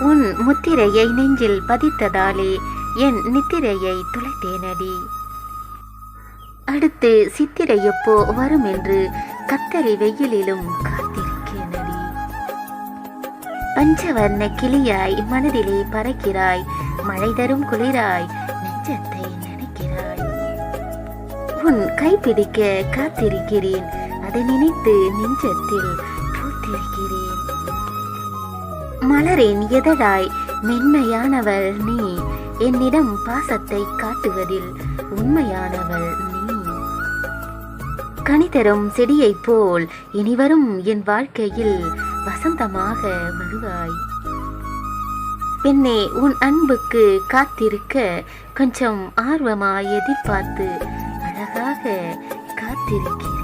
உன் முத்திரையை நெஞ்சில் பதித்ததாலே என் நித்திரையை துளைத்தேனடி. அடுத்து சித்திரை எப்போ வரும் என்று கத்தரி வெயிலிலும் காத்திருக்கேனடி. பஞ்சவர்ண கிளியாய் மனதிலே பறக்கிறாய் மழை தரும் குளிராய் நெஞ்சத்தை நினைக்கிறாய். உன் கைப்பிடிக்க காத்திருக்கிறேன் அதை நினைத்து நெஞ்சத்தில் பூத்திருக்கிறேன். மலரின் எதழாய்? மென்மையானவள் நீ. என்னிடம் பாசத்தை காட்டுவதில் உண்மையானவள் நீ. கனிதரும் செடியைப் போல் இனிவரும் என் வாழ்க்கையில் வசந்தமாக வருவாய் பெண்ணே உன் அன்புக்கு காத்திருக்க கொஞ்சம் ஆர்வமாய் எதிர்பார்த்து அழகாக காத்திருக்கிறேன்.